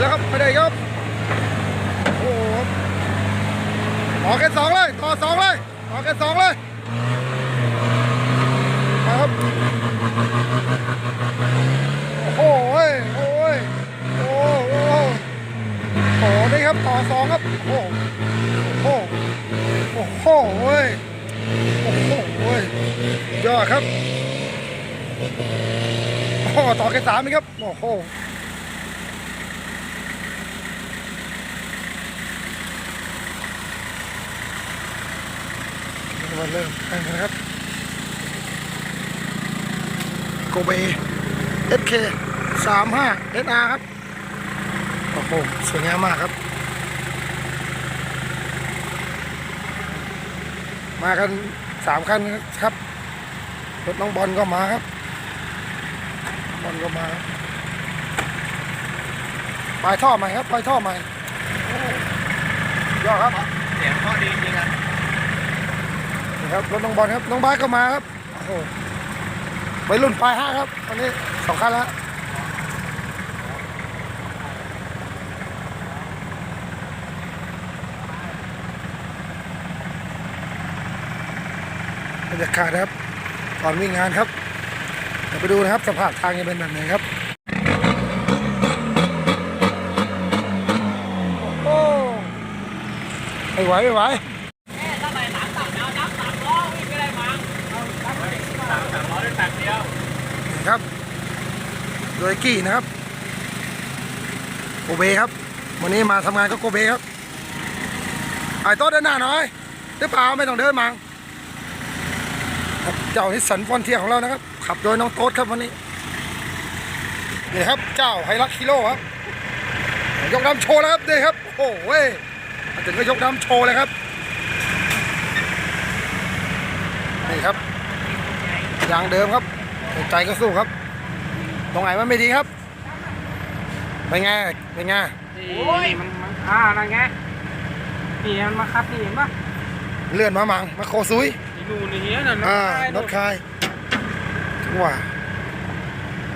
แล้วครับ ไปเลยครับ โอ้โหต่อแค่สองเลย ต่อสองเลย ต่อแค่สองเลยมาครับ โอ้ยโอ้ยโอ้โหโอ้โหนี่ครับ ต่อสองครับ โอ้โหโอ้โหโอ้โหเว้ยโอ้โหเว้ยยอดครับ โอ้โหต่อแค่สามนี่ครับ โอ้โห เริ่มกันนะครับโกเบ SK 35 SR ครับ โอ้โห สวยงามมากครับ มากันสามคันครับ รถน้องบอลก็มาครับ บอลก็มาครับปลายท่อใหม่ครับปลายท่อใหม่โอ้โหยอดครับ เสียงเพราะดีจริงครับ นี่ครับรถน้องบอลครับน้องบาสก็มาครับโอ้โหวัยรุ่นปลายห้าครับวันนี้สองคันแล้วบรรยากาศครับก่อนวิ่งงานครับเดี๋ยวไปดูนะครับสภาพทางจะเป็นแบบไหนครับโอ้ไม่ไหวไม่ไหว ครับ โดยกี้นะครับโกเบครับ วันนี้มาทำงานก็โกเบครับไอ้โต๊ะเดินหน้าหน่อยหรือเปล่าไม่ต้องเดินมังเจ้านิสสันฟอนเทียของเรานะครับ ขับโดยน้องโต๊ดครับวันนี้นี่ครับเจ้าไฮรักคิโลครับยกน้ำโชว์แล้วครับนี่ครับ โอ้เว้ยถึงก็ยกน้ำโชว์เลยครับนี่ครับอย่างเดิมครับ ใจก็สู้ครับ ตรงไหนมันไม่ดีครับเป็นไงเป็นไงนี่มันมันอ่านั่นไงนี่มันมาคับนี่เห็นปะเลื่อนมามังมาโคซุยนี่นู่นนี่เหี้ยนั่นอ่าคลายรถคลายถึงว่า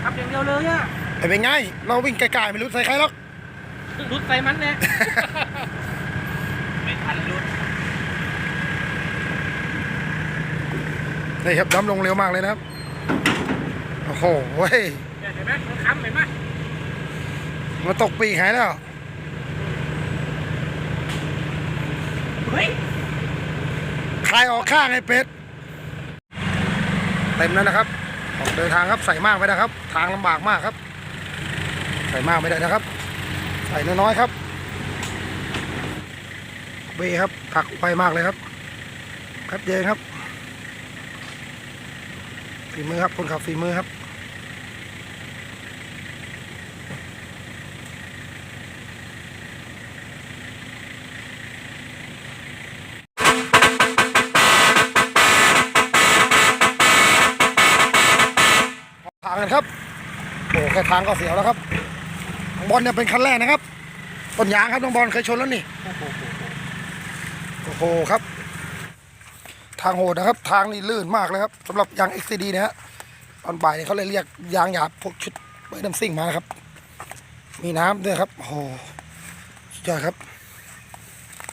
ขับอย่างเดียวเลยอะไอ้เป็นไงเราวิ่งไกลๆไม่รู้ใส่ใครหรอกรุดใส่มันเนี่ยไม่ทันรุดนี่ครับดำลงเร็วมากเลยนะครับ โอ้โหเว้ยเนี่ยเห็นไหมมันค้ำเห็นไหมมันตกปีกหายแล้ว เฮ้ยคลายออกข้างไอ้เป็ด เต็มแล้วนะครับ ออกเดินทางครับใส่มากไม่ได้ครับ ทางลำบากมากครับ ใส่มากไม่ได้นะครับ ใส่น้อยๆครับเบครับผักไวมากเลยครับครับเยนครับฝีมือครับคนขับฝีมือครับ กันครับโอ้แค่ทางก็เสียวแล้วครับน้องบอลเนี่ยเป็นคันแรกนะครับต้นยางครับน้องบอลเคยชนแล้วนี่โอ้โหครับ ทางโหดนะครับ ทางนี่ลื่นมากเลยครับสำหรับยาง XCD นะฮะตอนบ่ายเนี่ยเขาเลยเรียกยางหยาบพวกชุดเบอร์น้ำซิ่งมาครับ มีน้ำด้วยครับโอ้โหสุดยอดครับ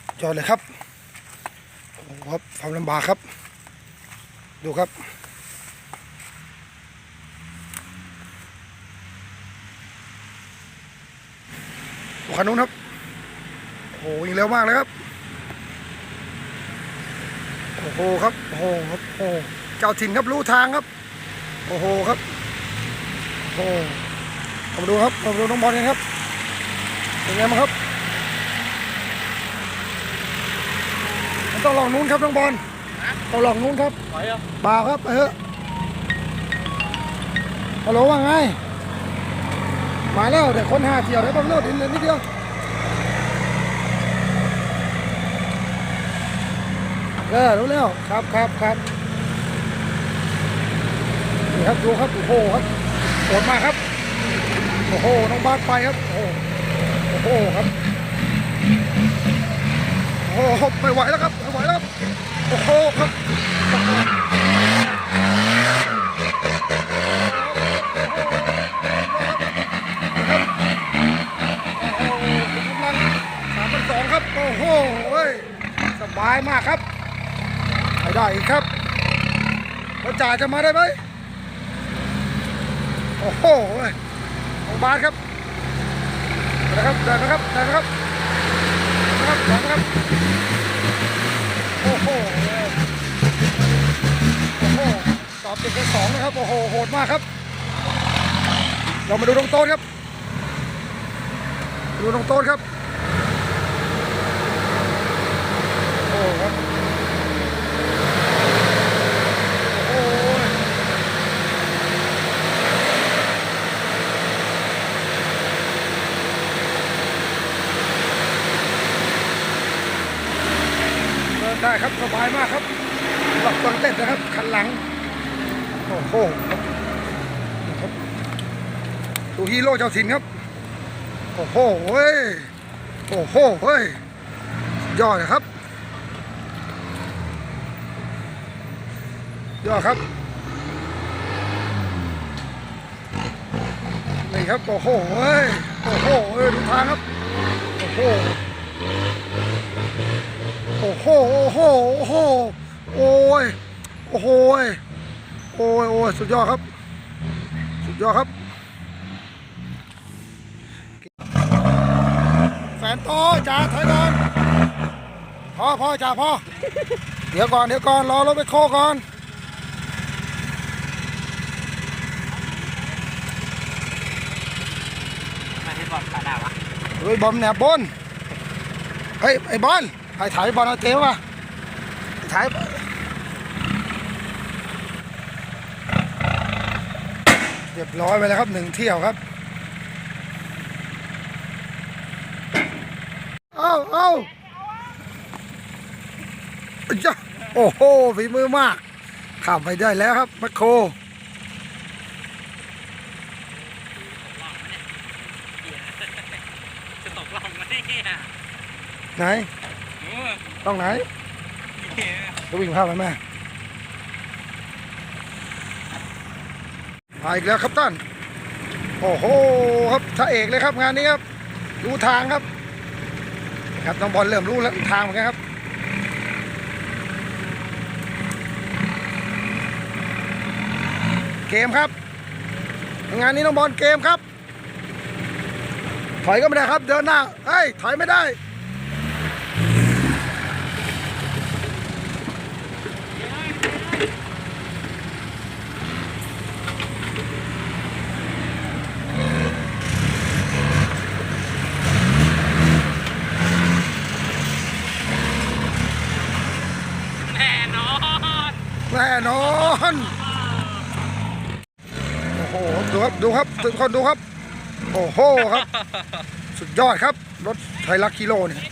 สุดยอดเลยครับโอ้โหครับความลำบากครับ ดูครับ คันนู้นครับโอ้โหวิ่งเร็วมากเลยครับโอ้โหครับโอ้โหครับโอ้โหเจ้าถิ่นครับรู้ทางครับ โอ้โหครับโอ้โหเอามาดูครับเอามาดูน้องบอลกันครับเป็นไงบ้างครับมันต้องลองนู้นครับน้องบอลต้องลองนู้นครับถอยอะบ่าวครับไปเถอะฮัลโหลว่าไง มาแล้วแต่คนหาเที่ยวได้บ้างเลิกนิดนิดเดียวเออรู้แล้วครับครับครับนี่ครับดูครับโอ้โหครับโหดมากครับโอ้โหน้องบาสไปครับโอ้โหโอ้โหครับโอ้โหไม่ไหวแล้วครับไม่ไหวแล้วโอ้โหครับ บายมากครับไปได้อีกครับแล้วจ่าจะมาได้ไหมโอ้โหของบาสครับได้นะครับได้นครับได้นครับได้นะครับได้นครับโอ้โหโอ้โหตอบติดไปสองนะครับโอ้โหโหดมากครับ เรามาดูตรงโต๊ะครับ ดูตรงโต๊ะครับ โอ้ครับ โอ้ยเดินได้ครับ สบายมากครับหลับฟังเต้นนะครับ คันหลัง โอ้โหครับดูฮีโร่เจ้าสินครับ โอ้โหเว้ย โอ้โหเว้ยยอดนะครับ ยอดครับ นี่ครับ โอ้โหเว้ยโอ้โหเอ้ยดูทางครับ โอ้โห โอ้โห โอ้โห โอ้โห โอ้ย โอ้โหยโอ้ย โอ้ย สุดยอดครับ สุดยอดครับ แฟนโตจ่าถอยก่อนพ่อพ่อจ่าพ่อ เดี๋ยวก่อน เดี๋ยวก่อน รอรถไปโคก่อน มาให้บอกกระดาวะเฮ้ยบอลแนบบนเฮ้ยไอ้บอลไอ้ถ่ายบอลเอาเจ๊วะถ่ายเรียบร้อยไปแล้วครับหนึ่งเที่ยวครับเอาเอาโอ้โหฝีมือมากข้ามไปได้แล้วครับมคโคร จะ ตกลงไหมเนี่ยไหนเออต้องไหนเนี่ยจะวิ่งเข้าไปแม่มาอีกแล้วครับท่านโอ้โหครับพระเอกเลยครับงานนี้ครับ รู้ทางครับ ครับน้องบอลเริ่มรู้แล้วทางเหมือนกันครับเกมครับ งานนี้น้องบอลเกมครับ ถอยก็ไม่ได้ครับ เดินหน้าเฮ้ยถอยไม่ได้แน่นอนแน่นอนโอ้โห ดูครับ ดูครับทุกคนดูครับ โอ้โหครับ สุดยอดครับ รถไทยรักกิโลเนี่ย